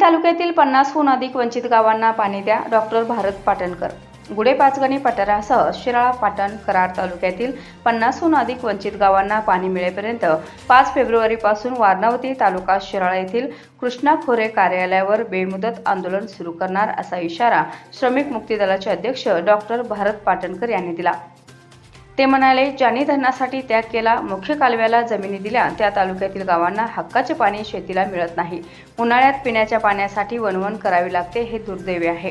तालुक्यातील पन्नासहून अधिक वंचित गावांना पाणी द्या. डॉक्टर भारत पाटणकर. गुढे पाचगणी पठारासह शिराळा पाटण कराड तालुक्यातील पन्नासहून अधिक वंचित गावांना पाणी मिळेपर्यंत पाच फेब्रुवारीपासून वारणावती तालुका शिराळा येथील कृष्णा खोरे कार्यालयावर बेमुदत आंदोलन सुरू करणार असा इशारा श्रमिक मुक्ती दलाचे अध्यक्ष डॉक्टर भारत पाटणकर यांनी दिला. ते म्हणाले ज्यांनी धरणासाठी त्याग केला मुख्य कालव्याला जमिनी दिल्या त्या तालुक्यातील गावांना हक्काचे पाणी शेतीला मिळत नाही. उन्हाळ्यात पिण्याच्या पाण्यासाठी वणवण करावी लागते हे दुर्दैवी आहे.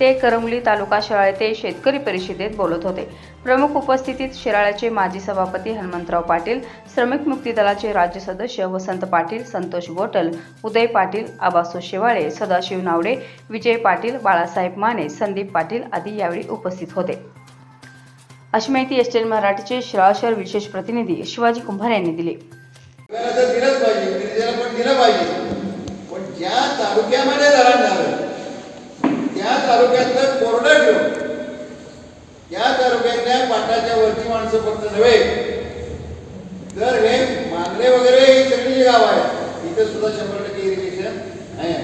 ते करमली तालुका शिराळे ते शेतकरी परिषदेत बोलत होते. प्रमुख उपस्थितीत शिराळ्याचे माजी सभापती हनुमंतराव पाटील श्रमिक मुक्ती दलाचे राज्य सदस्य वसंत पाटील संतोष गोटल उदय पाटील आबासो शेवाळे सदाशिव नावडे विजय पाटील बाळासाहेब माने संदीप पाटील आदी यावेळी उपस्थित होते. अशी माहिती एस टेन मराठीचे शिराळ शहर विशेष प्रतिनिधी शिवाजी कुंभार यांनी दिली. पण दिलं पाहिजे. पण ज्या तालुक्यामध्ये धरण झालं त्या तालुक्यातलं कोरडं ठेव त्या तालुक्यातल्या पाटाच्या वरची माणसं फक्त नव्हे तर हे मांगले वगैरे ही सगळी जी गाव आहे इथं सुद्धा शंभर टक्के इरिगेशन आहे.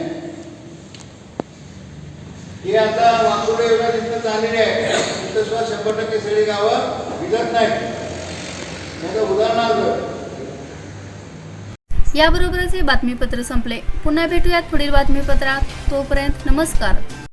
हे आता वाकुडे एवढ्या तिथं चाललेले आहे तिथं शंभर टक्के शेळी गावं विकत नाहीत. नाही उदाहरणार्थ. याबरोबरच हे बातमीपत्र संपले. पुन्हा भेटूयात पुढील बातमीपत्रात. तोपर्यंत नमस्कार.